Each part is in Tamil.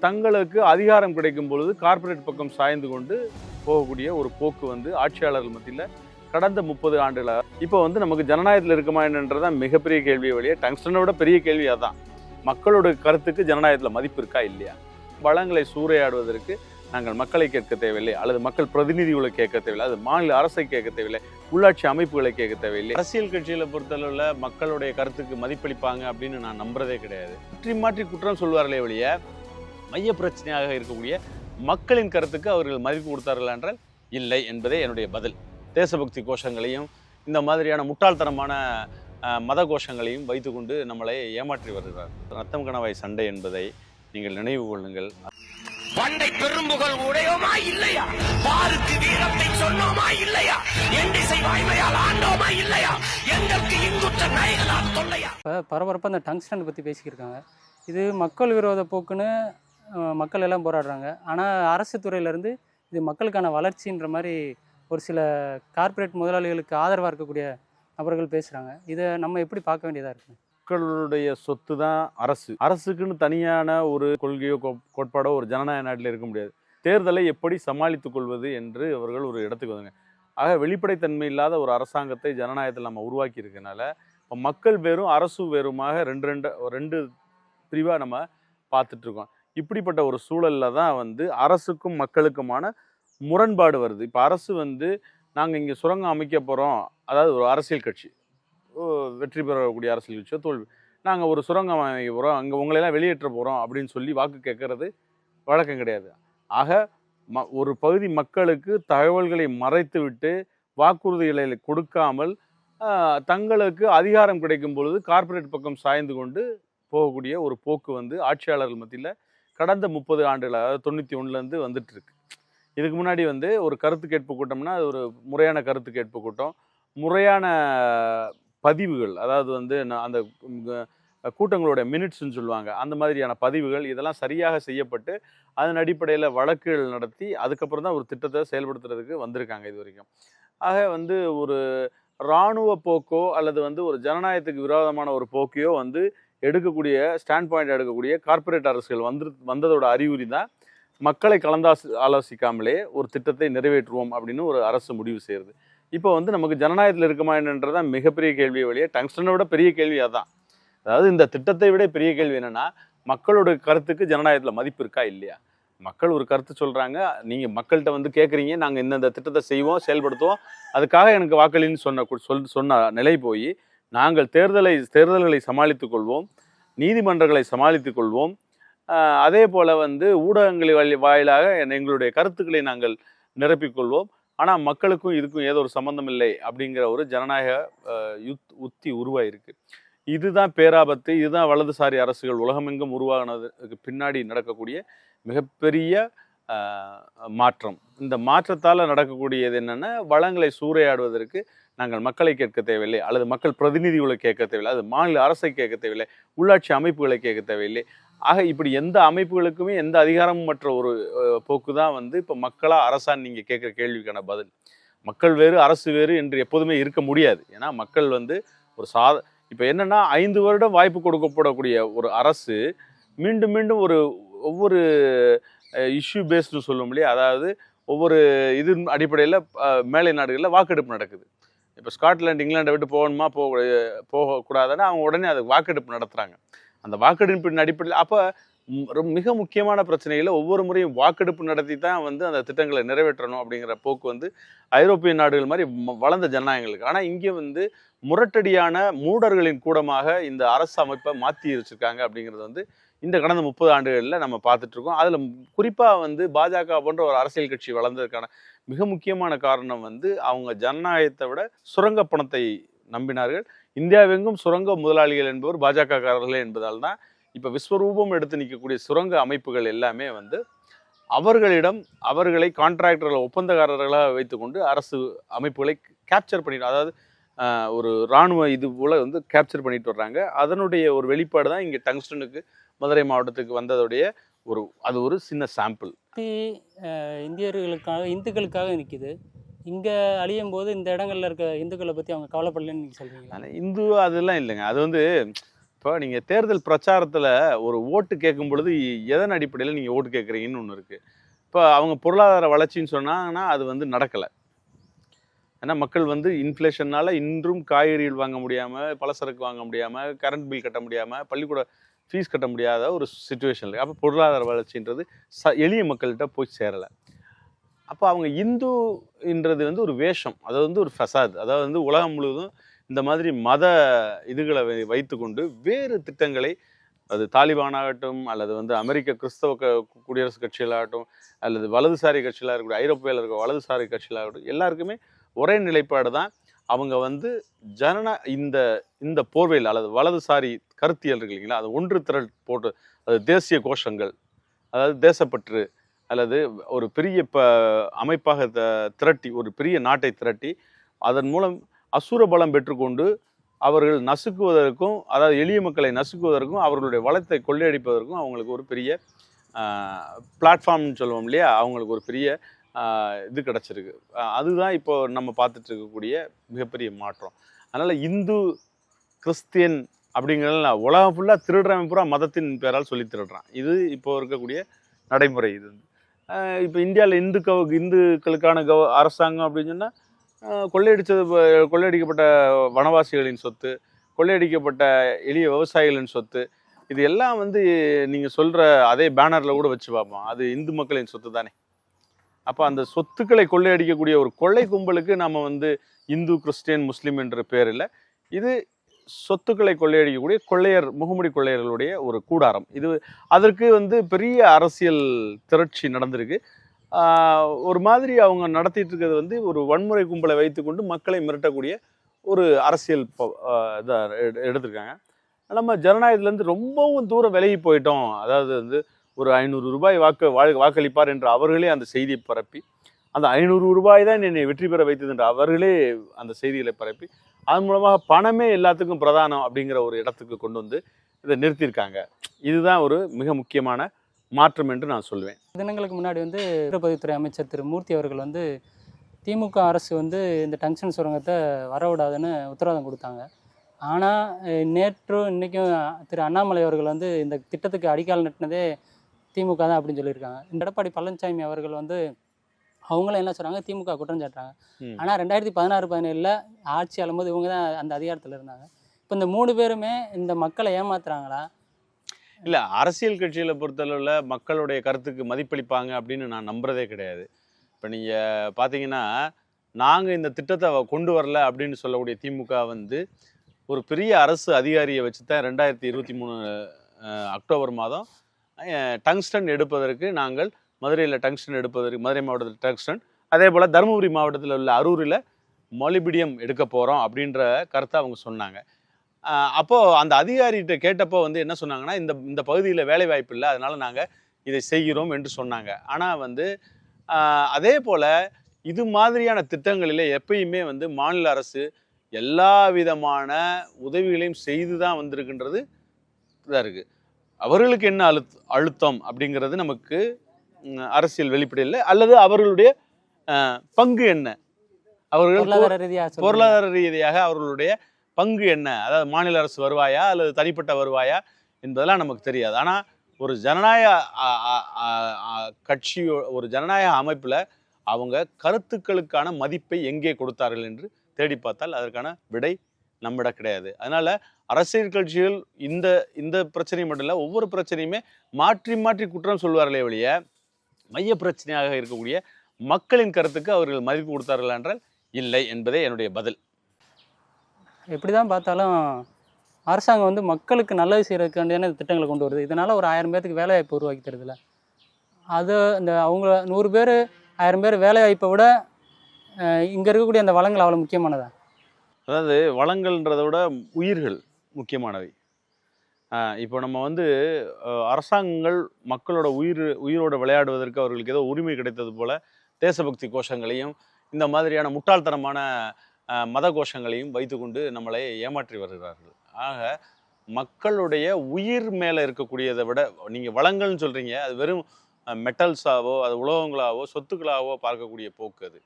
தங்களுக்கு அதிகாரம் கிடைக்கும் பொழுது கார்ப்பரேட் பக்கம் சாய்ந்து கொண்டு போகக்கூடிய ஒரு போக்கு வந்து ஆட்சியாளர்கள் மத்தியில் கடந்த முப்பது ஆண்டுகளாக இப்போ வந்து நமக்கு ஜனநாயகத்தில் இருக்குமா என்னன்றதான் மிகப்பெரிய கேள்வி வழியே டங்ஸ்டனை விட பெரிய கேள்வி அதான். மக்களோட கருத்துக்கு ஜனநாயகத்தில் மதிப்பு இருக்கா இல்லையா? வளங்களை சூறையாடுவதற்கு நாங்கள் மக்களை கேட்க தேவையில்லை. அல்லது மக்கள் பிரதிநிதிகளை கேட்க தேவையில்லை. அது மாநில அரசை கேட்க தேவையில்லை. உள்ளாட்சி அமைப்புகளை கேட்க தேவையில்லை. அரசியல் கட்சியில் பொறுத்தளவில் மக்களுடைய கருத்துக்கு மதிப்பளிப்பாங்க அப்படின்னு நான் நம்புறதே கிடையாது. மாற்றி மாற்றி குற்றம் சொல்வார்களே ஒழிய மைய பிரச்சனையாக இருக்கக்கூடிய மக்களின் கருத்துக்கு அவர்கள் மதிப்பு கொடுத்தார்கள் என்றால் இல்லை என்பதே என்னுடைய பதில். தேசபக்தி கோஷங்களையும் இந்த மாதிரியான முட்டாள்தனமான மத கோஷங்களையும் வைத்துக்கொண்டு நம்மளை ஏமாற்றி வருகிறார். ரத்தம் கணவாய் சண்டை என்பதை நீங்கள் நினைவு கொள்ளுங்கள். பண்டை பெரும்புகள் உடையோமா இல்லையா? பாருக்கு வீரத்தை சொன்னோமா இல்லையா? எண்டிசை வாய்மையால் ஆண்டோமா இல்லையா? எங்களுக்கு இங்குற்ற நயகளால் தொல்லையா? இப்போ பரபரப்பாக இந்த டங்ஸ்டன் பற்றி பேசிக்கிருக்காங்க. இது மக்கள் விரோத போக்குன்னு மக்கள் எல்லாம் போராடுறாங்க. ஆனால் அரசு துறையிலேருந்து இது மக்களுக்கான வளர்ச்சின்ற மாதிரி ஒரு சில கார்ப்பரேட் முதலாளிகளுக்கு ஆதரவாக இருக்கக்கூடிய நபர்கள் பேசுகிறாங்க இதை நம்ம எப்படி பார்க்க வேண்டியதாக இருக்குது மக்களுடைய சொத்து தான் அரசு. அரசுக்குன்னு தனியான ஒரு கொள்கையோ கோ- கோட்பாடோ ஒரு ஜனநாயக நாட்டில் இருக்க முடியாது. தேர்தலை எப்படி சமாளித்துக் கொள்வது என்று அவர்கள் ஒரு இடத்துக்கு வந்தாங்க. ஆக வெளிப்படைத்தன்மை இல்லாத ஒரு அரசாங்கத்தை ஜனநாயகத்தில் நம்ம உருவாக்கி இருக்கனால இப்போ மக்கள் வேறும் அரசு வேறுமாக ரெண்டு ரெண்டு ரெண்டு பிரிவாக நம்ம பார்த்துட்ருக்கோம் இப்படிப்பட்ட ஒரு சூழல்ல தான் வந்து அரசுக்கும் மக்களுக்குமான முரண்பாடு வருது. இப்போ அரசு வந்து நாங்கள் இங்கே சுரங்கம் அமைக்க போகிறோம் அதாவது ஒரு அரசியல் கட்சி. ஓ, வெற்றி பெறக்கூடிய அரசியல் கட்சியோ தோல்வி. நாங்கள் ஒரு சுரங்கம் அமைக்க போகிறோம் அங்கே உங்களையெல்லாம் வெளியேற்ற போகிறோம் அப்படின்னு சொல்லி வாக்கு கேட்கறது வழக்கம் கிடையாது. ஆக ம ஒரு பகுதி மக்களுக்கு தகவல்களை மறைத்து விட்டு வாக்குறுதிகளை கொடுக்காமல் தங்களுக்கு அதிகாரம் கிடைக்கும் பொழுது கார்ப்பரேட் பக்கம் சாய்ந்து கொண்டு போகக்கூடிய ஒரு போக்கு வந்து ஆட்சியாளர்கள் மத்தியில் கடந்த முப்பது ஆண்டுகள் அதாவது தொண்ணூற்றி ஒன்றுலேருந்து வந்துட்டு இருக்கு இதுக்கு முன்னாடி வந்து ஒரு கருத்து கேட்பு கூட்டம்னா அது ஒரு முறையான கருத்து கேட்பு கூட்டம். முறையான பதிவுகள் அதாவது வந்து நான் அந்த கூட்டங்களுடைய மினிட்ஸ்ன்னு கூட்டங்களோட சொல்லுவாங்க அந்த மாதிரியான பதிவுகள் இதெல்லாம் சரியாக செய்யப்பட்டு அதன் அடிப்படையில் வழக்குகள் நடத்தி அதுக்கப்புறம் தான் ஒரு திட்டத்தை செயல்படுத்துறதுக்கு வந்திருக்காங்க இது வரைக்கும். ஆக வந்து ஒரு இராணுவ போக்கோ அல்லது வந்து ஒரு ஜனநாயகத்துக்கு விரோதமான ஒரு போக்கையோ வந்து எடுக்கக்கூடிய ஸ்டாண்ட் பாயிண்ட் எடுக்கக்கூடிய கார்ப்பரேட் அரசுகள் வந்து வந்ததோட அறிகுறி தான் மக்களை கலந்தாசி ஆலோசிக்காமலே ஒரு திட்டத்தை நிறைவேற்றுவோம் அப்படின்னு ஒரு அரசு முடிவு செய்கிறது இப்போ வந்து நமக்கு ஜனநாயகத்தில் இருக்குமா என்னன்றதான் மிகப்பெரிய கேள்வி வழியே டங்ஸ்டனை விட பெரிய கேள்வி அதான். அதாவது இந்த திட்டத்தை விட பெரிய கேள்வி என்னென்னா மக்களோட கருத்துக்கு ஜனநாயகத்தில் மதிப்பு இருக்கா இல்லையா? மக்கள் ஒரு கருத்து சொல்கிறாங்க நீங்கள் மக்கள்கிட்ட வந்து கேட்குறீங்க நாங்கள் இந்தந்த திட்டத்தை செய்வோம் செயல்படுத்துவோம். அதுக்காக எனக்கு வாக்களின்னு சொன்ன சொல் சொன்ன நிலை போய் நாங்கள் தேர்தலை தேர்தல்களை சமாளித்துக் கொள்வோம் நீதிமன்றங்களை சமாளித்துக் கொள்வோம். அதே போல் வந்து ஊடகங்கள் வழி- வாயிலாக எங்களுடைய கருத்துக்களை நாங்கள் நிரப்பிக்கொள்வோம் ஆனால் மக்களுக்கும் இதுக்கும் ஏதோ ஒரு சம்மந்தம் இல்லை அப்படிங்கிற ஒரு ஜனநாயக யுத் உத்தி உருவாயிருக்கு. இதுதான் பேராபத்து இதுதான் வலதுசாரி அரசுகள் உலகமெங்கும் உருவாகினதுக்கு பின்னாடி நடக்கக்கூடிய மிகப்பெரிய மாற்றம். இந்த மாற்றத்தால் நடக்கக்கூடியது என்னென்னா வளங்களை சூறையாடுவதற்கு நாங்கள் மக்களை கேட்க தேவையில்லை அல்லது மக்கள் பிரதிநிதிகளை கேட்க தேவையில்லை அது மாநில அரசை கேட்க தேவையில்லை உள்ளாட்சி அமைப்புகளை கேட்க தேவையில்லை. ஆக இப்படி எந்த அமைப்புகளுக்குமே எந்த அதிகாரமும் மற்ற ஒரு போக்கு தான் வந்து இப்போ மக்களாக அரசான்னு நீங்கள் கேட்குற கேள்விக்கான பதில். மக்கள் வேறு அரசு வேறு என்று எப்போதுமே இருக்க முடியாது. ஏன்னா மக்கள் வந்து ஒரு சாத இப்போ என்னென்னா ஐந்து வருடம் வாய்ப்பு கொடுக்கப்படக்கூடிய ஒரு அரசு மீண்டும் மீண்டும் ஒரு ஒவ்வொரு இஷ்யூ பேஸ்டு சொல்லும் இல்லையா? அதாவது ஒவ்வொரு இது அடிப்படையில் மேலை நாடுகளில் வாக்கெடுப்பு நடக்குது. இப்போ ஸ்காட்லாண்ட் இங்கிலாண்டை விட்டு போகணுமா? போக போகக்கூடாதுன்னா அவங்க உடனே அது வாக்கெடுப்பு நடத்துகிறாங்க அந்த வாக்கெடுப்பின் அடிப்படையில் அப்போ மிக முக்கியமான பிரச்சனையில் ஒவ்வொரு முறையும் வாக்கெடுப்பு நடத்தி தான் வந்து அந்த திட்டங்களை நிறைவேற்றணும் அப்படிங்கிற போக்கு வந்து ஐரோப்பிய நாடுகள் மாதிரி வளர்ந்த ஜனநாயகங்களுக்கு. ஆனால் இங்கே வந்து முரட்டடியான மூடர்களின் கூடமாக இந்த அரசு அமைப்பை மாற்றி வச்சிருக்காங்க அப்படிங்கிறது வந்து இந்த கடந்த முப்பது ஆண்டுகளில் நம்ம பார்த்துட்ருக்கோம் அதில் குறிப்பாக வந்து பாஜக போன்ற ஒரு அரசியல் கட்சி வளர்ந்ததுக்கான மிக முக்கியமான காரணம் வந்து அவங்க ஜனநாயகத்தை விட சுரங்க பணத்தை நம்பினார்கள். இந்தியாவெங்கும் சுரங்க முதலாளிகள் என்பவர் பாஜகக்காரர்களே என்பதால் தான் இப்போ விஸ்வரூபம் எடுத்து நிற்கக்கூடிய சுரங்க அமைப்புகள் எல்லாமே வந்து அவர்களிடம் அவர்களை கான்ட்ராக்டர்கள் ஒப்பந்தக்காரர்களாக வைத்துக்கொண்டு அரசு அமைப்புகளை கேப்சர் பண்ணிட்டு அதாவது ஒரு இராணுவ இது போல் வந்து கேப்சர் பண்ணிட்டு வர்றாங்க. அதனுடைய ஒரு வெளிப்பாடு தான் இங்கே டங்ஸ்டனுக்கு மதுரை மாவட்டத்துக்கு வந்ததுடைய ஒரு அது ஒரு சின்ன சாம்பிள் பற்றி இந்தியர்களுக்காக இந்துக்களுக்காக நிற்கிது இங்கே அழியும் போது இந்த இடங்கள்ல இருக்க இந்துக்களை பற்றி அவங்க கவலைப்படலன்னு நீங்கள் சொல்கிறீங்களா இந்து அதெல்லாம் இல்லைங்க. அது வந்து இப்போ நீங்கள் தேர்தல் பிரச்சாரத்தில் ஒரு ஓட்டு கேட்கும் பொழுது எதன் அடிப்படையில் நீங்கள் ஓட்டு கேட்குறீங்கன்னு ஒன்று இருக்குது இப்போ அவங்க பொருளாதார வளர்ச்சின்னு சொன்னாங்கன்னா அது வந்து நடக்கலை. ஏன்னா மக்கள் வந்து இன்ஃப்ளேஷனால் இன்றும் காய்கறிகள் வாங்க முடியாமல் பலசரக்கு வாங்க முடியாமல் கரண்ட் பில் கட்ட முடியாமல் பள்ளிக்கூட ஃபீஸ் கட்ட முடியாத ஒரு சுச்சுவேஷன் இருக்குது அப்போ பொருளாதார வளர்ச்சின்றது ச எளிய மக்கள்கிட்ட போய் சேரலை. அப்போ அவங்க இந்துன்றது வந்து ஒரு வேஷம் அது வந்து ஒரு ஃபசாத் அதாவது வந்து உலகம் முழுவதும் இந்த மாதிரி மத இதுகளை வை- வைத்துக்கொண்டு வேறு திட்டங்களை அது தாலிபானாகட்டும் அல்லது வந்து அமெரிக்க கிறிஸ்தவ க குடியரசுக் கட்சிகளாகட்டும் அல்லது வலதுசாரி கட்சிகளாக இருக்கட்டும் ஐரோப்பியாவில் இருக்க வலதுசாரி கட்சிகளாகட்டும் எல்லாருக்குமே ஒரே நிலைப்பாடு தான் அவங்க வந்து ஜனன இந்த இந்த போர்வையில் அல்லது வலதுசாரி கருத்தியல் இருக்கு இல்லைங்களா? அது ஒன்று திரள் போட்டு அது தேசிய கோஷங்கள் அதாவது தேசப்பற்று அல்லது ஒரு பெரிய ப அமைப்பாக த- திரட்டி ஒரு பெரிய நாட்டை திரட்டி அதன் மூலம் அசுர பலம் பெற்றுக்கொண்டு அவர்கள் நசுக்குவதற்கும் அதாவது எளிய மக்களை நசுக்குவதற்கும் அவர்களுடைய வளத்தை கொள்ளையடிப்பதற்கும் அவங்களுக்கு ஒரு பெரிய பிளாட்ஃபார்ம்னு சொல்லுவோம் இல்லையா? அவங்களுக்கு ஒரு பெரிய இது கிடச்சிருக்கு. அதுதான் இப்போ நம்ம பார்த்துட்டு இருக்கக்கூடிய மிகப்பெரிய மாற்றம். அதனால் இந்து கிறிஸ்தியன் அப்படிங்கிறதுல உலகம் ஃபுல்லாக திருடுறவன் பூரா மதத்தின் பேரால் சொல்லி திருடுறான். இது இப்போ இருக்கக்கூடிய நடைமுறை இது. இப்போ இந்தியாவில் இந்து கவ இந்துக்களுக்கான கவ அரசாங்கம் அப்படின்னு சொன்னால் கொள்ளையடித்தது கொள்ளையடிக்கப்பட்ட வனவாசிகளின் சொத்து கொள்ளையடிக்கப்பட்ட எளிய விவசாயிகளின் சொத்து இது எல்லாம் வந்து நீங்கள் சொல்கிற அதே பேனரில் கூட வச்சு பார்ப்போம். அது இந்து மக்களின் சொத்து தானே. அப்போ அந்த சொத்துக்களை கொள்ளையடிக்கக்கூடிய ஒரு கொள்ளை கும்பலுக்கு நம்ம வந்து இந்து கிறிஸ்டியன் முஸ்லீம் என்ற பேரில் இது சொத்துக்களை கொள்ளையடிக்கக்கூடிய கொள்ளையர் முகமுடி கொள்ளையர்களுடைய ஒரு கூடாரம். இது அதற்கு வந்து பெரிய அரசியல் திரட்சி நடந்திருக்கு. ஒரு மாதிரி அவங்க நடத்திட்டு இருக்கிறது வந்து ஒரு வன்முறை கும்பலை வைத்துக்கொண்டு மக்களை மிரட்டக்கூடிய ஒரு அரசியல் இதாக எடு- எடுத்திருக்காங்க. நம்ம ஜனநாயகத்திலேருந்து ரொம்பவும் தூரம் விலகி போயிட்டோம். அதாவது வந்து ஒரு ஐநூறு ரூபாய் வாக்கு வாழ் வாக்களிப்பார் என்று அவர்களே அந்த செய்தியை பரப்பி அந்த ஐநூறு ரூபாய் தான் என்னை வெற்றி பெற வைத்தது என்று அவர்களே அந்த செய்திகளை பரப்பி அதன் மூலமாக பணமே எல்லாத்துக்கும் பிரதானம் அப்படிங்கிற ஒரு இடத்துக்கு கொண்டு வந்து இதை நிறுத்தியிருக்காங்க. இதுதான் ஒரு மிக முக்கியமான மாற்றம் என்று நான் சொல்லுவேன் தினங்களுக்கு முன்னாடி வந்து பதிவுத்துறை அமைச்சர் திரு மூர்த்தி அவர்கள் வந்து திமுக அரசு வந்து இந்த டங்ஷன் சுரங்கத்தை வரவிடாதுன்னு உத்தரவாதம் கொடுத்தாங்க. ஆனால் நேற்று இன்றைக்கும் திரு அண்ணாமலை அவர்கள் வந்து இந்த திட்டத்துக்கு அடிக்கால் நட்டினதே திமுக தான் அப்படின்னு சொல்லியிருக்காங்க. இந்த எடப்பாடி பழனிசாமி அவர்கள் வந்து அவங்களும் என்ன சொல்கிறாங்க திமுக குற்றம் சாட்டுறாங்க. ஆனால் ரெண்டாயிரத்தி பதினாறு பதினேழில் ஆட்சி ஆளும்போது இவங்க தான் அந்த அதிகாரத்தில் இருந்தாங்க. இப்போ இந்த மூணு பேருமே இந்த மக்களை ஏமாத்துறாங்களா? இல்லை அரசியல் கட்சிகளை பொறுத்தளவில் மக்களுடைய கருத்துக்கு மதிப்பளிப்பாங்க அப்படின்னு நான் நம்புறதே கிடையாது. இப்போ நீங்கள் பார்த்தீங்கன்னா நாங்கள் இந்த திட்டத்தை கொண்டு வரல அப்படின்னு சொல்லக்கூடிய திமுக வந்து ஒரு பெரிய அரசு அதிகாரியை வச்சு தான் ரெண்டாயிரத்தி இருபத்தி மூணு அக்டோபர் மாதம் டங்ஸ்டன் எடுப்பதற்கு நாங்கள் மதுரையில் டங்ஸ்டன் எடுப்பதற்கு மதுரை மாவட்டத்தில் டங்ஸ்டன் அதே போல் தருமபுரி மாவட்டத்தில் உள்ள அரூரில் மொலிபிடியம் எடுக்க போகிறோம் அப்படின்ற கருத்தை அவங்க சொன்னாங்க. அப்போது அந்த அதிகாரிகிட்ட கேட்டப்போ வந்து என்ன சொன்னாங்கன்னா இந்த இந்த பகுதியில் வேலை வாய்ப்பு இல்லை அதனால் நாங்கள் இதை செய்கிறோம் என்று சொன்னாங்க. ஆனால் வந்து அதே போல் இது மாதிரியான திட்டங்களில் எப்பயுமே வந்து மாநில அரசு எல்லா விதமான உதவிகளையும் செய்து தான் வந்திருக்கின்றது இதாக இருக்குது அவர்களுக்கு என்ன அழுத் அழுத்தம் அப்படிங்கிறது நமக்கு அரசியல் வெளிப்படையில் அல்லது அவர்களுடைய பங்கு என்ன? அவர்கள் பொருளாதார ரீதியாக அவர்களுடைய பங்கு என்ன? அதாவது மாநில அரசு வருவாயா? அல்லது தனிப்பட்ட வருவாயா? என்பதெல்லாம் நமக்கு தெரியாது. ஆனால் ஒரு ஜனநாயக அ- அ- அ- அ- கட்சி ஒரு ஜனநாயக அமைப்பில் அவங்க கருத்துக்களுக்கான மதிப்பை எங்கே கொடுத்தார்கள் என்று தேடி பார்த்தால் அதற்கான விடை நம்மிடம் கிடையாது. அதனால அரசியல் கட்சிகள் இந்த இந்த பிரச்சனை மட்டும் இல்லை ஒவ்வொரு பிரச்சனையுமே மாற்றி மாற்றி குற்றம் சொல்வார்களே ஒழிய மைய பிரச்சனையாக இருக்கக்கூடிய மக்களின் கருத்துக்கு அவர்கள் மதிப்பு கொடுத்தார்கள் என்றால் இல்லை என்பதே என்னுடைய பதில். எப்படி தான் பார்த்தாலும் அரசாங்கம் வந்து மக்களுக்கு நல்லது செய்கிறதுக்காண்டியான திட்டங்களை கொண்டு வருது. இதனால் ஒரு ஆயிரம் பேர்த்துக்கு வேலை வாய்ப்பு உருவாக்கி தருதுல அது இந்த அவங்க நூறு பேர் ஆயிரம் பேர் வேலை வாய்ப்பை விட இங்கே இருக்கக்கூடிய அந்த வளங்கள் அவ்வளோ முக்கியமானதா? அதாவது வளங்கள்ன்றதை விட உயிர்கள் முக்கியமானவை. இப்போ நம்ம வந்து அரசாங்கங்கள் மக்களோட உயிர் உயிரோட விளையாடுவதற்கு அவர்களுக்கு ஏதோ உரிமை கிடைத்தது போல் தேசபக்தி கோஷங்களையும் இந்த மாதிரியான முட்டாள்தனமான மத கோஷங்களையும் வைத்துக்கொண்டு நம்மளை ஏமாற்றி வருகிறார்கள். ஆக மக்களுடைய உயிர் மேலே இருக்கக்கூடியதை விட நீங்கள் வளங்கள்னு சொல்கிறீங்க அது வெறும் மெட்டல்ஸாவோ அது உலோகங்களாவோ சொத்துக்களாவோ பார்க்கக்கூடிய போக்கு அது.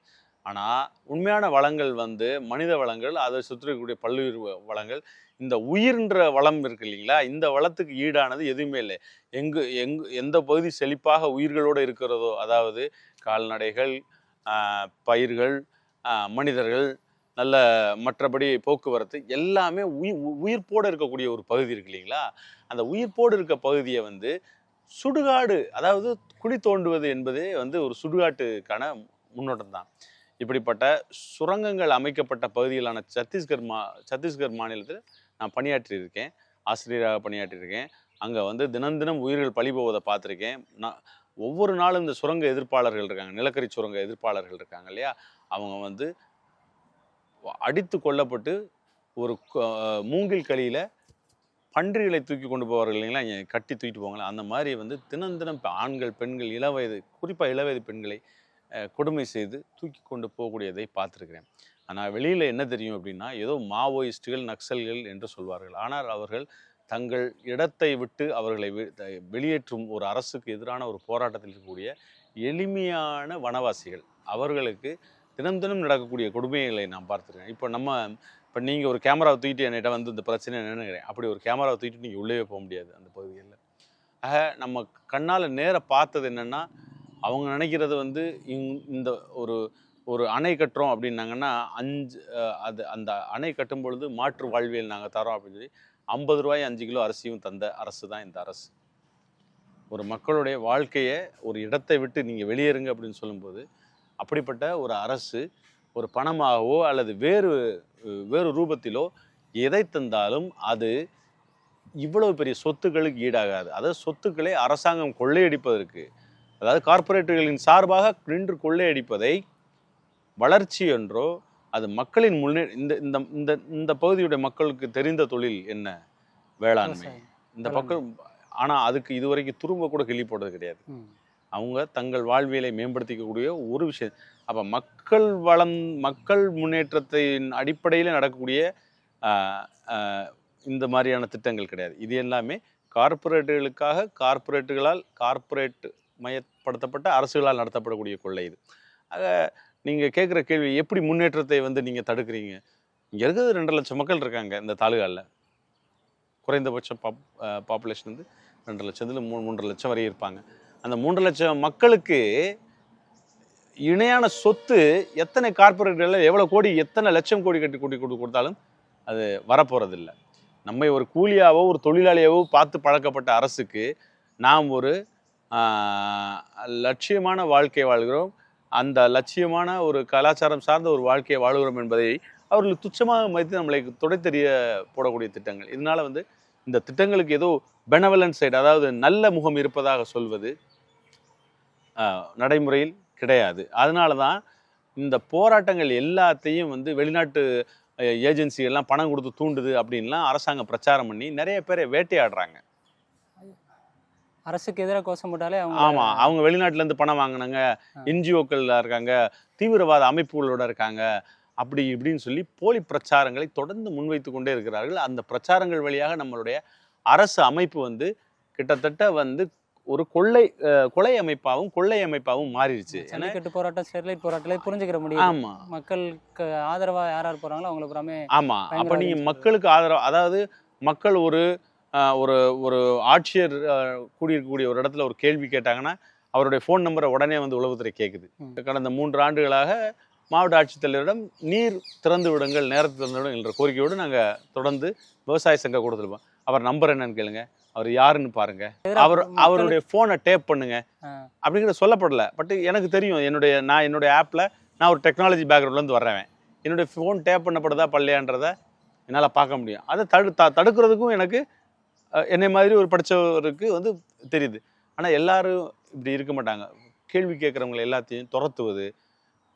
ஆனால் உண்மையான வளங்கள் வந்து மனித வளங்கள் அதை சுற்றிருக்கக்கூடிய பல்லுயிர் வளங்கள் இந்த உயிர்ன்ற வளம் இருக்கு இல்லைங்களா? இந்த வளத்துக்கு ஈடானது எதுவுமே இல்லை. எங்கு எங்கு எந்த பகுதி செழிப்பாக உயிர்களோடு இருக்கிறதோ அதாவது கால்நடைகள் பயிர்கள் மனிதர்கள் நல்ல மற்றபடி போக்குவரத்து எல்லாமே உயிர் உயிர்ப்போடு இருக்கக்கூடிய ஒரு பகுதி இருக்கு இல்லைங்களா? அந்த உயிர்ப்போடு இருக்க பகுதியை வந்து சுடுகாடு அதாவது குழி தோண்டுவது என்பதே வந்து ஒரு சுடுகாட்டுக்கான முன்னோட்டம் தான். இப்படிப்பட்ட சுரங்கங்கள் அமைக்கப்பட்ட பகுதிகளான சத்தீஸ்கர் மா சத்தீஸ்கர் மாநிலத்தில் நான் பணியாற்றியிருக்கேன். ஆசிரியராக பணியாற்றியிருக்கேன். அங்கே வந்து தினம் தினம் உயிர்கள் பழி போவதை பார்த்துருக்கேன். நான் ஒவ்வொரு நாளும் இந்த சுரங்க எதிர்ப்பாளர்கள் இருக்காங்க. நிலக்கரி சுரங்க எதிர்ப்பாளர்கள் இருக்காங்க இல்லையா? அவங்க வந்து அடித்து கொல்லப்பட்டு ஒரு மூங்கில் களியில் பன்றிகளை தூக்கி கொண்டு போவார்கள் இல்லைங்களா? கட்டி தூக்கிட்டு போவாங்களா? அந்த மாதிரி வந்து தினம் தினம் ஆண்கள் பெண்கள் இளவயது குறிப்பாக இளவயது பெண்களை கொடுமை செய்து தூக்கி கொண்டு போகக்கூடியதை பார்த்துருக்கிறேன். ஆனால் வெளியில் என்ன தெரியும் அப்படின்னா ஏதோ மாவோயிஸ்டுகள் நக்சல்கள் என்று சொல்வார்கள். ஆனால் அவர்கள் தங்கள் இடத்தை விட்டு அவர்களை வெ- த- வெளியேற்றும் ஒரு அரசுக்கு எதிரான ஒரு போராட்டத்தில் இருக்கக்கூடிய எளிமையான வனவாசிகள். அவர்களுக்கு தினம் தினம் நடக்கக்கூடிய கொடுமைகளை நான் பார்த்துருக்கேன். இப்போ நம்ம இப்போ நீங்கள் ஒரு கேமராவை தூக்கிட்டு என்கிட்ட வந்து இந்த பிரச்சனை நினைக்கிறேன் அப்படி ஒரு கேமராவை தூக்கிட்டு நீங்கள் உள்ளே போக முடியாது அந்த பகுதிகளில். ஆக நம்ம கண்ணால் நேராக பார்த்தது என்னென்னா அவங்க நினைக்கிறது வந்து இங்- இந்த ஒரு ஒரு அணை கட்டுறோம் அப்படின்னாங்கன்னா அஞ்சு அது அந்த அணை கட்டும் பொழுது மாற்று வாழ்வியல் நாங்கள் தரோம் அப்படின்னு சொல்லி ஐம்பது ரூபாய் அஞ்சு கிலோ அரிசியும் தந்த அரசு தான் இந்த அரசு. ஒரு மக்களுடைய வாழ்க்கையை ஒரு இடத்தை விட்டு நீங்கள் வெளியேறுங்க அப்படின்னு சொல்லும்போது அப்படிப்பட்ட ஒரு அரசு ஒரு பணமாகவோ அல்லது வேறு வேறு ரூபத்திலோ எதை தந்தாலும் அது இவ்வளவு பெரிய சொத்துக்களுக்கு ஈடாகாது. அதாவது சொத்துக்களை அரசாங்கம் கொள்ளையடிப்பதற்கு அதாவது கார்ப்பரேட்டுகளின் சார்பாக நின்று கொள்ளையடிப்பதை வளர்ச்சி என்றோ அது மக்களின் முன்னே இந்த இந்த இந்த இந்த பகுதியுடைய மக்களுக்கு தெரிந்த தொழில் என்ன? வேளாண்மை. இந்த பக்கம் ஆனால் அதுக்கு இதுவரைக்கும் துரும்ப கூட கிள்ளி போட்டது கிடையாது. அவங்க தங்கள் வாழ்வியலை மேம்படுத்திக்கக்கூடிய ஒரு விஷயம். அப்போ மக்கள் வளம் மக்கள் முன்னேற்றத்தின் அடிப்படையில் நடக்கக்கூடிய இந்த மாதிரியான திட்டங்கள் கிடையாது. இது எல்லாமே கார்ப்பரேட்டுகளுக்காக கார்ப்பரேட்டுகளால் கார்ப்பரேட் மயப்படுத்தப்பட்ட அரசுகளால் நடத்தப்படக்கூடிய கொள்ளை இது. ஆக நீங்கள் கேட்குற கேள்வி எப்படி முன்னேற்றத்தை வந்து நீங்கள் தடுக்கிறீங்க? இங்கே இருக்கிறது ரெண்டு லட்சம் மக்கள் இருக்காங்க இந்த தாலுகாவில் குறைந்தபட்சம் பாப் பாப்புலேஷன் வந்து ரெண்டு லட்சத்துல மூணு மூன்றரை லட்சம் வரை இருப்பாங்க. அந்த மூன்று லட்சம் மக்களுக்கு இணையான சொத்து எத்தனை கார்பரேட்டுகளில் எவ்வளோ கோடி எத்தனை லட்சம் கோடி கட்டி கூட்டி கொடு கொடுத்தாலும் அது வரப்போகிறதில்ல நம்மை ஒரு கூலியாவோ ஒரு தொழிலாளியாவோ பார்த்து பழக்கப்பட்ட அரசுக்கு நாம் ஒரு லட்சியமான வாழ்க்கை வாழ்கிறோம். அந்த லட்சியமான ஒரு கலாச்சாரம் சார்ந்த ஒரு வாழ்க்கையை வாழுகிறோம் என்பதை அவர்கள் துச்சமாக மதித்து நம்மளை துடைத்தெறிய போடக்கூடிய திட்டங்கள். இதனால் வந்து இந்த திட்டங்களுக்கு ஏதோ பெனவலன் சைடு அதாவது நல்ல முகம் இருப்பதாக சொல்வது நடைமுறையில் கிடையாது. அதனால தான் இந்த போராட்டங்கள் எல்லாத்தையும் வந்து வெளிநாட்டு ஏஜென்சிகள்லாம் பணம் கொடுத்து தூண்டுது அப்படின்லாம் அரசாங்கம் பிரச்சாரம் பண்ணி நிறைய பேரை வேட்டையாடுறாங்க. அரசுக்கு எதிராக கோஷம் போட்டாலே அவங்க ஆமா அவங்க வெளிநாட்டுல இருந்து பணம் வாங்கினாங்க. என்ஜிஓக்கள்ல இருக்காங்க தீவிரவாத அமைப்புகளோட இருக்காங்க அப்படி இப்படின்னு சொல்லி போலி பிரச்சாரங்களை தொடர்ந்து முன்வைத்து கொண்டே இருக்கிறார்கள் அந்த பிரச்சாரங்கள் வழியாக நம்மளுடைய அரசு அமைப்பு வந்து கிட்டத்தட்ட வந்து ஒரு கொள்ளை கொலை அமைப்பாகவும் கொள்ளை அமைப்பாகவும் மாறிடுச்சு ஜல்லிக்கட்டு போராட்டம் ஸ்டெர்லைட் போராட்டத்திலே புரிஞ்சுக்கிற முடியும் ஆமா மக்களுக்கு ஆதரவா யார் யார் போறாங்களோ அவங்கள புறாமே ஆமா அப்ப நீங்க. மக்களுக்கு ஆதரவு அதாவது மக்கள் ஒரு ஒரு ஒரு ஆட்சியர் கூடியிருக்கக்கூடிய ஒரு இடத்துல ஒரு கேள்வி கேட்டாங்கன்னா அவருடைய ஃபோன் நம்பரை உடனே வந்து உளவுத்துறை கேட்குது. கடந்த மூன்று ஆண்டுகளாக மாவட்ட ஆட்சித்தலைவரிடம் நீர் திறந்து விடுங்கள் நேரத்தை திறந்து விடுங்கள் என்ற கோரிக்கையோடு நாங்கள் தொடர்ந்து விவசாய சங்க கூடத்தில் அவர் நம்பர் என்னன்னு கேளுங்க. அவர் யாருன்னு பாருங்க. அவர் அவருடைய ஃபோனை டேப் பண்ணுங்க. அப்படிங்கிற சொல்லப்படல. பட் எனக்கு தெரியும் என்னுடைய நான் என்னுடைய ஆப்பில் நான் ஒரு டெக்னாலஜி பேக்ரவுண்ட்லேருந்து வர்றேன் என்னுடைய ஃபோன் டேப் பண்ணப்படுதா பல்லையான்றதை என்னால் பார்க்க முடியும். அதை தடு த தடுக்கிறதுக்கும் எனக்கு என்னை மாதிரி ஒரு படித்தவருக்கு வந்து தெரியுது. ஆனால் எல்லாரும் இப்படி இருக்க மாட்டாங்க. கேள்வி கேட்குறவங்களை எல்லாத்தையும் துரத்துவது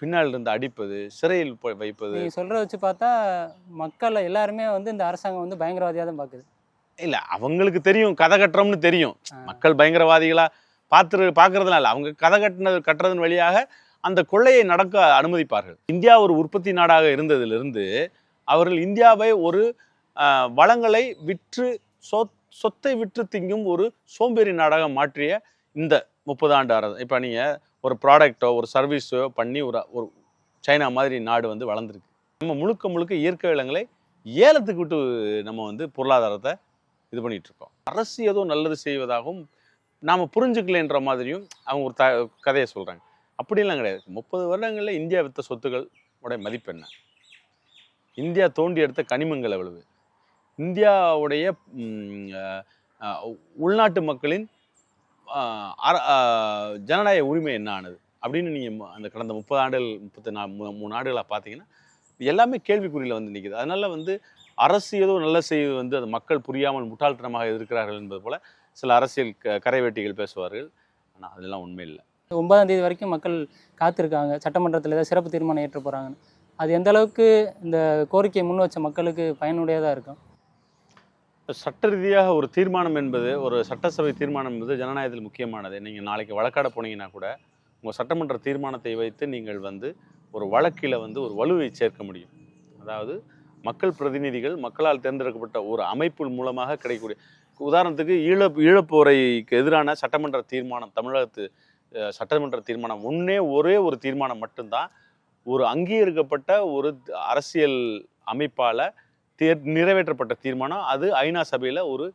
பின்னால் இருந்து அடிப்பது சிறையில் வைப்பது. நீங்க சொல்றத வச்சு பார்த்தா மக்கள் எல்லாருமே வந்து இந்த அரசாங்கம் வந்து பயங்கரவாதியா தான் பாக்குது. இல்லை அவங்களுக்கு தெரியும். கதை கட்டுறோம்னு தெரியும். மக்கள் பயங்கரவாதிகளா பார்த்து பார்க்கறதுனால. அவங்க கதை கட்டினது கட்டுறதன் வழியாக அந்த கொள்ளையை நடக்க அனுமதிப்பார்கள். இந்தியா ஒரு உற்பத்தி நாடாக இருந்ததிலிருந்து அவர்கள் இந்தியாவை ஒரு வளங்களை விற்று சொத் சொத்தை விற்று திங்கும் ஒரு சோம்பேறி நாடாக மாற்றிய இந்த முப்பது ஆண்டு அரசு. இப்போ நீங்கள் ஒரு ப்ராடக்ட்டோ ஒரு சர்வீஸோ பண்ணி ஒரு ஒரு சைனா மாதிரி நாடு வந்து வளர்ந்துருக்கு. நம்ம முழுக்க முழுக்க இயற்கை வளங்களை ஏலத்துக்கு விட்டு நம்ம வந்து பொருளாதாரத்தை இது பண்ணிகிட்ருக்கோம் இருக்கோம். அரசு ஏதோ நல்லது செய்வதாகவும் நாம் புரிஞ்சுக்கலன்ற மாதிரியும் அவங்க ஒரு த கதையை சொல்கிறாங்க அப்படிலாம் கிடையாது. முப்பது வருடங்களில் இந்தியா வித்த சொத்துக்கள் உடைய மதிப்பு என்ன? இந்தியா தோண்டி எடுத்த கனிமங்கள் எவ்வளவு? இந்தியாவுடைய உள்நாட்டு மக்களின் ஜனநாயக உரிமை என்ன ஆனது? அப்படின்னு நீங்கள் அந்த கடந்த முப்பது ஆண்டுகள் முப்பத்தி நா மூணு ஆண்டுகளாக பார்த்தீங்கன்னா எல்லாமே கேள்விக்குறியில் வந்து நிற்குது அதனால் வந்து அரசு ஏதோ நல்ல செய்வது வந்து அது மக்கள் புரியாமல் முட்டாள்தனமாக இருக்கிறார்கள் என்பது போல் சில அரசியல் க கரைவேட்டிகள் பேசுவார்கள். ஆனால் அதெல்லாம் உண்மை இல்லை. ஒன்பதாம் தேதி வரைக்கும் மக்கள் காத்திருக்காங்க. சட்டமன்றத்தில் ஏதாவது சிறப்பு தீர்மானம் ஏற்ற போகிறாங்கன்னு அது எந்த அளவுக்கு இந்த கோரிக்கையை முன் வச்ச மக்களுக்கு பயனுடையதாக இருக்கும்? சட்ட ரீதியாக ஒரு தீர்மானம் என்பது ஒரு சட்டசபை தீர்மானம் என்பது ஜனநாயகத்தில் முக்கியமானது. நீங்கள் நாளைக்கு வழக்காட போனீங்கன்னா கூட உங்கள் சட்டமன்ற தீர்மானத்தை வைத்து நீங்கள் வந்து ஒரு வழக்கில் வந்து ஒரு வலுவை சேர்க்க முடியும். அதாவது மக்கள் பிரதிநிதிகள் மக்களால் தேர்ந்தெடுக்கப்பட்ட ஒரு அமைப்பு மூலமாக கிடைக்கக்கூடிய உதாரணத்துக்கு ஈழ ஈழப்போரைக்கு எதிரான சட்டமன்ற தீர்மானம் தமிழகத்து சட்டமன்ற தீர்மானம் ஒன்றே ஒரே ஒரு தீர்மானம் மட்டும்தான் ஒரு அங்கீகரிக்கப்பட்ட ஒரு அரசியல் அமைப்பால் தேர் நிறைவேற்றப்பட்ட தீர்மானம். அது ஐநா சபையில் ஒரு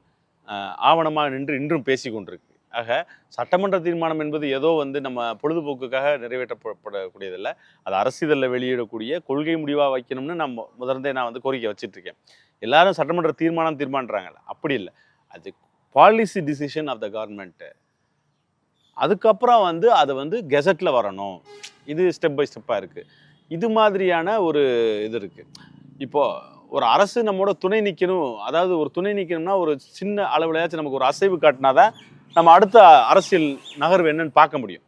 ஆவணமாக நின்று இன்றும் பேசி கொண்டிருக்கு. ஆக சட்டமன்ற தீர்மானம் என்பது ஏதோ வந்து நம்ம பொழுதுபோக்குக்காக நிறைவேற்றப்படக்கூடியதில்லை. அது அரசிதழில் வெளியிடக்கூடிய கொள்கை முடிவாக வைக்கணும்னு நான் முதர்ந்தே நான் வந்து கோரிக்கை வச்சிட்டு இருக்கேன் எல்லாரும் சட்டமன்ற தீர்மானம் தீர்மானறாங்கல்ல அப்படி இல்லை. அது policy decision of the government அதுக்கப்புறம் வந்து அது வந்து கெசட்டில் வரணும். இது ஸ்டெப் பை ஸ்டெப்பாக இருக்குது இது மாதிரியான ஒரு இது இருக்குது இப்போது ஒரு அரசு நம்மோட துணை நிற்கணும் அதாவது ஒரு துணை நிற்கணும்னா ஒரு சின்ன அளவுலையாச்சும் நமக்கு ஒரு அசைவு காட்டினாதான் நம்ம அடுத்த அரசியல் நகர்வு என்னன்னு பார்க்க முடியும்.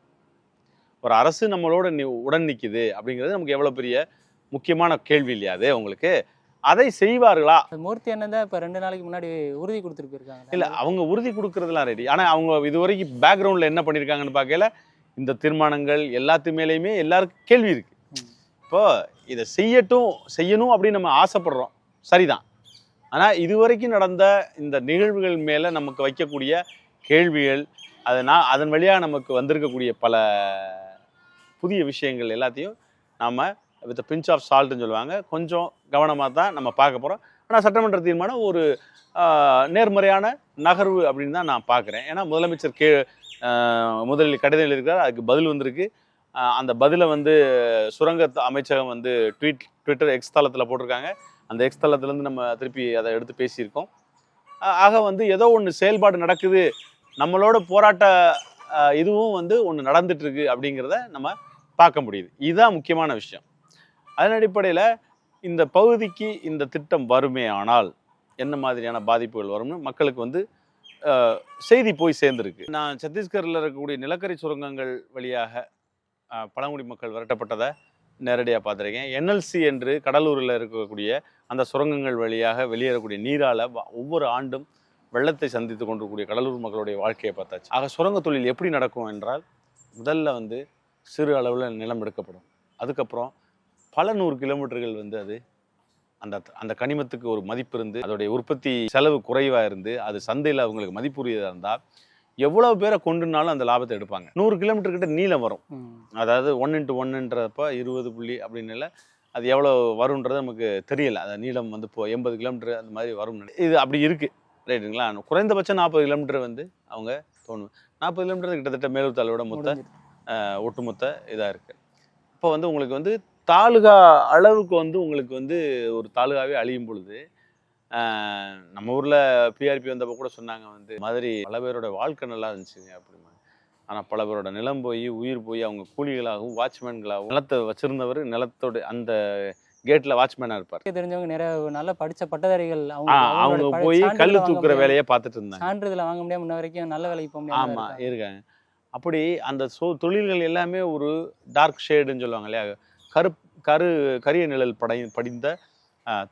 ஒரு அரசு நம்மளோட நி- உடன் நிற்குது அப்படிங்கிறது நமக்கு எவ்வளோ பெரிய முக்கியமான கேள்வி இல்லையா அது உங்களுக்கு? அதை செய்வார்களா? மூர்த்தி அண்ணன் தான் இப்போ ரெண்டு நாளைக்கு முன்னாடி உறுதி கொடுத்துட்டு போயிருக்காங்க. இல்ல அவங்க உறுதி கொடுக்கறதுலாம் ரெடி ஆனா அவங்க இது வரைக்கும் பேக்ரவுண்ட்ல என்ன பண்ணிருக்காங்கன்னு பார்க்கல. இந்த தீர்மானங்கள் எல்லாத்து மேலேயுமே எல்லாருக்கும் கேள்வி இருக்கு. ம். இப்போ இதை செய்யட்டும் செய்யணும் அப்படின்னு நம்ம ஆசைப்படுறோம். சரிதான். ஆனால் இதுவரைக்கும் நடந்த இந்த நிகழ்வுகள் மேலே நமக்கு வைக்கக்கூடிய கேள்விகள் அதனால் அதன் வழியாக நமக்கு வந்திருக்கக்கூடிய பல புதிய விஷயங்கள் எல்லாத்தையும் நாம் வித் பிஞ்ச் ஆஃப் சால்ட்னு சொல்லுவாங்க. கொஞ்சம் கவனமாக தான் நம்ம பார்க்க போகிறோம் ஆனால் சட்டமன்ற தீர்மானம் ஒரு நேர்மறையான நகர்வு அப்படின்னு தான் நான் பார்க்குறேன். ஏன்னா முதலமைச்சர் கே முதலில் கடிதம் எழுதியிருக்கிறார் அதுக்கு பதில் வந்திருக்கு. அந்த பதிலை வந்து சுரங்க அமைச்சகம் வந்து ட்வீட் ட்விட்டர் எக்ஸ் தளத்தில் போட்டிருக்காங்க. அந்த எக்ஸ் தளத்துலேருந்து நம்ம திருப்பி அதை எடுத்து பேசியிருக்கோம். ஆக வந்து ஏதோ ஒன்று செயல்பாடு நடக்குது. நம்மளோட போராட்ட இதுவும் வந்து ஒன்று நடந்துட்டுருக்கு அப்படிங்கிறத நம்ம பார்க்க முடியுது. இதுதான் முக்கியமான விஷயம். அதன் அடிப்படையில் இந்த பகுதிக்கு இந்த திட்டம் வருமே ஆனால் என்ன மாதிரியான பாதிப்புகள் வரும்னு மக்களுக்கு வந்து செய்தி போய் சேர்ந்துருக்கு. நான் சத்தீஸ்கரில் இருக்கக்கூடிய நிலக்கரி சுரங்கங்கள் வழியாக பழங்குடி மக்கள் விரட்டப்பட்டதை நேரடியாக பார்த்துருக்கேன். என்எல்சி என்று கடலூரில் இருக்கக்கூடிய அந்த சுரங்கங்கள் வழியாக வெளியேறக்கூடிய நீரால் ஒவ்வொரு ஆண்டும் வெள்ளத்தை சந்தித்து கொண்டிருக்கக்கூடிய கடலூர் மக்களுடைய வாழ்க்கையை பார்த்தாச்சு. ஆக சுரங்க தொழில் எப்படி நடக்கும் என்றால் முதல்ல வந்து சிறு அளவில் நிலம் எடுக்கப்படும். அதுக்கப்புறம் பல நூறு கிலோமீட்டர்கள் வந்து அது அந்த அந்த கனிமத்துக்கு ஒரு மதிப்பு இருந்து அதோடைய உற்பத்தி செலவு குறைவாக இருந்து அது சந்தையில் அவங்களுக்கு மதிப்புரியதாக இருந்தால் எவ்வளவு பேரை கொண்டுனாலும் அந்த லாபத்தை எடுப்பாங்க. நூறு கிலோமீட்டர் கிட்ட நீளம் வரும். அதாவது ஒன் இன்ட்டு ஒன்னுன்றப்ப இருபது புள்ளி அப்படின்னு இல்லை அது எவ்வளோ வரும்ன்றது நமக்கு தெரியல. அந்த நீளம் வந்து இப்போ எண்பது கிலோமீட்டர் அந்த மாதிரி வரும் இது அப்படி இருக்குது ரைட்டுங்களா? குறைந்தபட்சம் நாற்பது கிலோமீட்டர் வந்து அவங்க தோணும் நாற்பது கிலோமீட்டர் கிட்டத்தட்ட மேலூர் தாலுவோட மொத்த ஒட்டுமொத்த இதாக இருக்குது இப்போ வந்து உங்களுக்கு வந்து தாலுகா அளவுக்கு வந்து உங்களுக்கு வந்து ஒரு தாலுகாவே அழியும் பொழுது நம்ம ஊரில் பிஆர்பி வந்தப்போ கூட சொன்னாங்க வந்து மாதிரி பல பேரோட வாழ்க்கை நல்லா இருந்துச்சுங்க அப்படிமா ஆனால் பல பேரோட நிலம் போய் உயிர் போய் அவங்க கூலிகளாகவும் வாட்ச்மேன்களாகவும் நிலத்தை வச்சிருந்தவர் நிலத்தோட அந்த கேட்டில் வாட்ச்மேனாக இருப்பார். தெரிஞ்சவங்க நிறைய நல்லா படிச்ச பட்டதாரிகள் அவங்க அவங்க போய் கல் தூக்குற வேலையை பார்த்துட்டு இருந்தாங்க. சான்றிதழ் வாங்க முடியாம இன்ன வரைக்கும் நல்ல வேலைக்கு போக முடியாம ஆமா இருக்காங்க. இருக்காங்க. அப்படி அந்த சோ தொழில்கள் எல்லாமே ஒரு டார்க் ஷேடுன்னு சொல்லுவாங்க இல்லையா? கரு கரு கரிய நிழல் படை படிந்த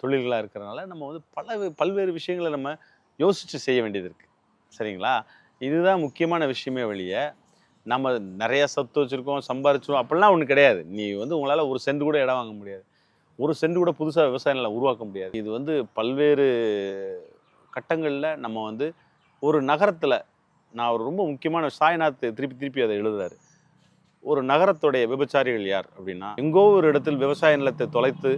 தொழில்களாக இருக்கிறனால நம்ம வந்து பல பல்வேறு விஷயங்களை நம்ம யோசித்து செய்ய வேண்டியது இருக்குது சரிங்களா? இதுதான் முக்கியமான விஷயமே வெளியே. நம்ம நிறைய சொத்து வச்சுருக்கோம் சம்பாரிச்சிரும் அப்படிலாம் ஒன்றும் கிடையாது. நீ வந்து உங்களால் ஒரு சென்ட் கூட இடம் வாங்க முடியாது. ஒரு சென்ட் கூட புதுசாக விவசாய நிலம் உருவாக்க முடியாது. இது வந்து பல்வேறு கட்டங்களில் நம்ம வந்து ஒரு நகரத்தில் நான் ஒரு ரொம்ப முக்கியமான சாய்நாத் திருப்பி திருப்பி அதை எழுதுறாரு. ஒரு நகரத்துடைய விபச்சாரிகள் யார் அப்படின்னா எங்கோ ஒரு இடத்தில் விவசாய நிலத்தை தொலைத்து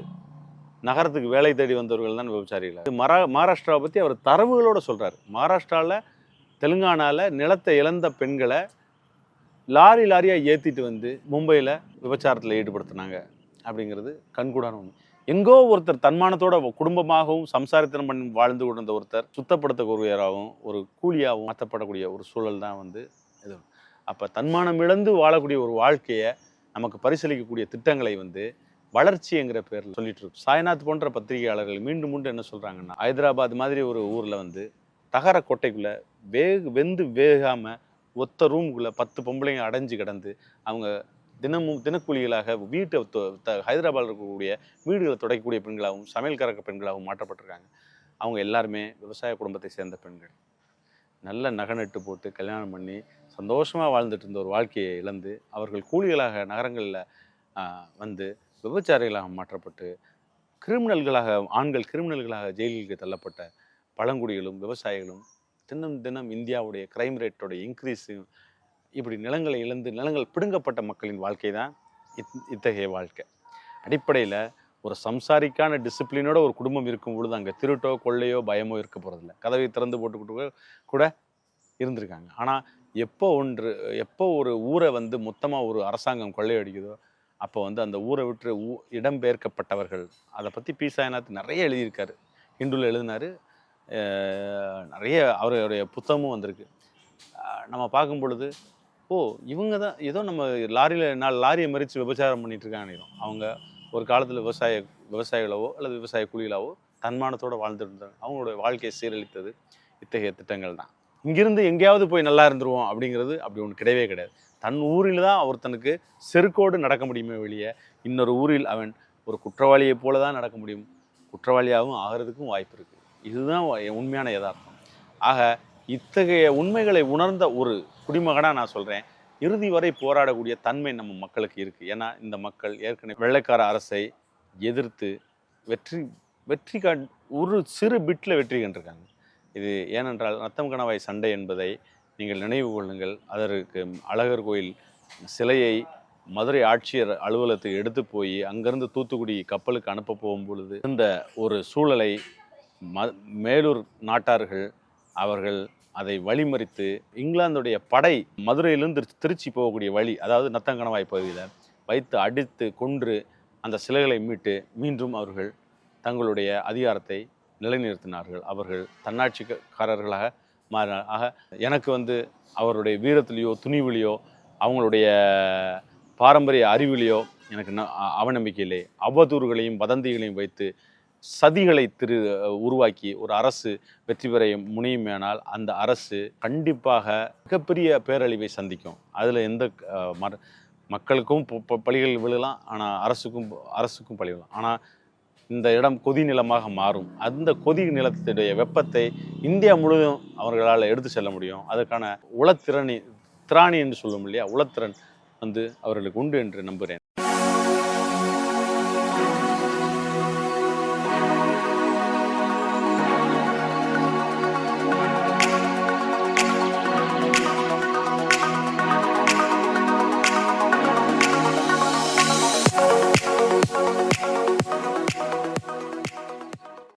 நகரத்துக்கு வேலை தேடி வந்தவர்கள் தான் விபச்சாரிகள் மரா மகாராஷ்டிராவை பற்றி அவர் தரவுகளோட சொல்கிறார் மகாராஷ்டிராவில் தெலுங்கானாவில் நிலத்தை இழந்த பெண்களை லாரி லாரியாக ஏற்றிட்டு வந்து மும்பையில் விபச்சாரத்தில் ஈடுபடுத்தினாங்க அப்படிங்கிறது கண்கூடான ஒன்று எங்கோ ஒருத்தர் தன்மானத்தோட குடும்பமாகவும் சம்சாரித்தனம் பண்ணி வாழ்ந்து கொண்டிருந்த ஒருத்தர் சுத்தப்படுத்தக்கூடியவராகவும் ஒரு கூலியாகவும் மாற்றப்படக்கூடிய ஒரு சூழல் தான் வந்து இது. அப்போ தன்மானம் இழந்து வாழக்கூடிய ஒரு வாழ்க்கையை நமக்கு பரிசீலிக்கக்கூடிய திட்டங்களை வந்து வளர்ச்சிங்கிற பேரில் சொல்லிட்டு இருக்கும் சாய்நாத் போன்ற பத்திரிகையாளர்கள் மீண்டும் மீண்டும் என்ன சொல்கிறாங்கன்னா ஹைதராபாத் மாதிரி ஒரு ஊரில் வந்து தகர கொட்டைக்குள்ள வேக வெந்து வேகாமல் ஒத்த ரூமுக்குள்ளே பத்து பொம்பளைங்க அடைஞ்சு கிடந்து அவங்க தினமும் தினக்கூலிகளாக வீட்டை தொ- த- ஹைதராபாத்தில் இருக்கக்கூடிய வீடுகளை துடைக்கக்கூடிய பெண்களாகவும் சமையல் கறக்க பெண்களாகவும் மாற்றப்பட்டிருக்காங்க. அவங்க எல்லாருமே விவசாய குடும்பத்தை சேர்ந்த பெண்கள். நல்ல நகநட்டு போட்டு கல்யாணம் பண்ணி சந்தோஷமாக வாழ்ந்துட்டு இருந்த ஒரு வாழ்க்கையை இழந்து அவர்கள் கூலிகளாக நகரங்களில் வந்து விபச்சாரிகளாக மாற்றப்பட்டு கிரிமினல்களாக ஆண்கள் கிரிமினல்களாக ஜெயிலுக்கு தள்ளப்பட்ட பழங்குடிகளும் விவசாயிகளும் தினம் தினம் இந்தியாவுடைய கிரைம் ரேட்டோட இன்க்ரீஸு இப்படி நிலங்களை இழந்து நிலங்கள் பிடுங்கப்பட்ட மக்களின் வாழ்க்கை தான் இத் இத்தகைய வாழ்க்கை. அடிப்படையில் ஒரு சம்சாரிக்கான டிசிப்ளினோட ஒரு குடும்பம் இருக்கும் பொழுது அங்கே திருட்டோ கொள்ளையோ பயமோ இருக்க போகிறதில்ல கதவை திறந்து போட்டுக்கிட்டு கூட இருந்திருக்காங்க. ஆனால் எப்போ ஒன்று எப்போ ஒரு ஊரை வந்து மொத்தமாக ஒரு அரசாங்கம் கொள்ளையடிக்குதோ அப்போ வந்து அந்த ஊரை விட்டு ஊ இடம்பெயர்க்கப்பட்டவர்கள். அதை பற்றி பி. சாய்நாத் நிறைய எழுதியிருக்காரு. ஹிந்துவில் எழுதினார். நிறைய அவருடைய புத்தகமும் வந்திருக்கு. நம்ம பார்க்கும் பொழுது ஓ இவங்க தான் ஏதோ நம்ம லாரியில் நாலு லாரியை மறித்து விபச்சாரம் பண்ணிட்டு இருக்காங்க அவங்க ஒரு காலத்தில் விவசாய விவசாயிகளவோ அல்லது விவசாய குழிகளாவோ தன்மானத்தோடு வாழ்ந்துட்டு இருந்தாங்க. அவங்களுடைய வாழ்க்கையை சீரழித்தது இத்தகைய திட்டங்கள் தான். இங்கிருந்து எங்கேயாவது போய் நல்லா இருந்துருவோம் அப்படிங்கிறது அப்படி ஒன்று கிடையவே கிடையாது. தன் ஊரில் தான் ஒருத்தனுக்கு செருக்கோடு நடக்க முடியுமே வெளியே இன்னொரு ஊரில் அவன் ஒரு குற்றவாளியைப் போல தான் நடக்க முடியும். குற்றவாளியாகவும் ஆகிறதுக்கும் வாய்ப்பு இருக்குது இதுதான் உண்மையான யதார்த்தம். ஆக இத்தகைய உண்மைகளை உணர்ந்த ஒரு குடிமகனாக நான் சொல்கிறேன் இறுதி வரை போராடக்கூடிய தன்மை நம்ம மக்களுக்கு இருக்குது ஏன்னா இந்த மக்கள் ஏற்கனவே வெள்ளைக்கார அரசை எதிர்த்து வெற்றி வெற்றி கண் ஒரு சிறு பிட்டில் வெற்றி கண்டிருக்காங்க. இது ஏனென்றால் ரத்தம் கணவாய் சண்டை என்பதை நீங்கள் நினைவு கொள்ளுங்கள். அதற்கு அழகர் கோயில் சிலையை மதுரை ஆட்சியர் அலுவலகத்துக்கு எடுத்து போய் அங்கேருந்து தூத்துக்குடி கப்பலுக்கு அனுப்ப போகும் பொழுது இந்த ஒரு சூழலை ம மேலூர் நாட்டார்கள் அவர்கள் அதை வழிமறித்து இங்கிலாந்துடைய படை மதுரையிலிருந்து திருச்சி போகக்கூடிய வழி அதாவது நத்தங்கணவாய் பகுதியில் வைத்து அடித்து கொன்று அந்த சிலைகளை மீட்டு மீண்டும் அவர்கள் தங்களுடைய அதிகாரத்தை நிலைநிறுத்தினார்கள். அவர்கள் தன்னாட்சிக்காரர்களாக மாறினார். ஆக எனக்கு வந்து அவருடைய வீரத்திலேயோ துணிவிலையோ அவங்களுடைய பாரம்பரிய அறிவிலையோ எனக்கு ந- அவநம்பிக்கை இல்லை. அவதூறுகளையும் வதந்திகளையும் வைத்து சதிகளை திரு உருவாக்கி ஒரு அரசு வெற்றி பெற முனையுமேனால் அந்த அரசு கண்டிப்பாக மிகப்பெரிய பேரழிவை சந்திக்கும். அதில் எந்த மக்களுக்கும் ப- பழிகள் விழலாம் ஆனால் அரசுக்கும் அரசுக்கும் பழி விழலாம் ஆனால் இந்த இடம் கொதி நிலமாக மாறும். அந்த கொதி நிலத்தினுடைய வெப்பத்தை இந்தியா முழுவதும் அவர்களால் எடுத்து செல்ல முடியும். அதற்கான உளத்திறனி திராணி என்று சொல்லும் இல்லையா? உளத்திறன் வந்து அவர்களுக்கு உண்டு என்று நம்புகிறேன்.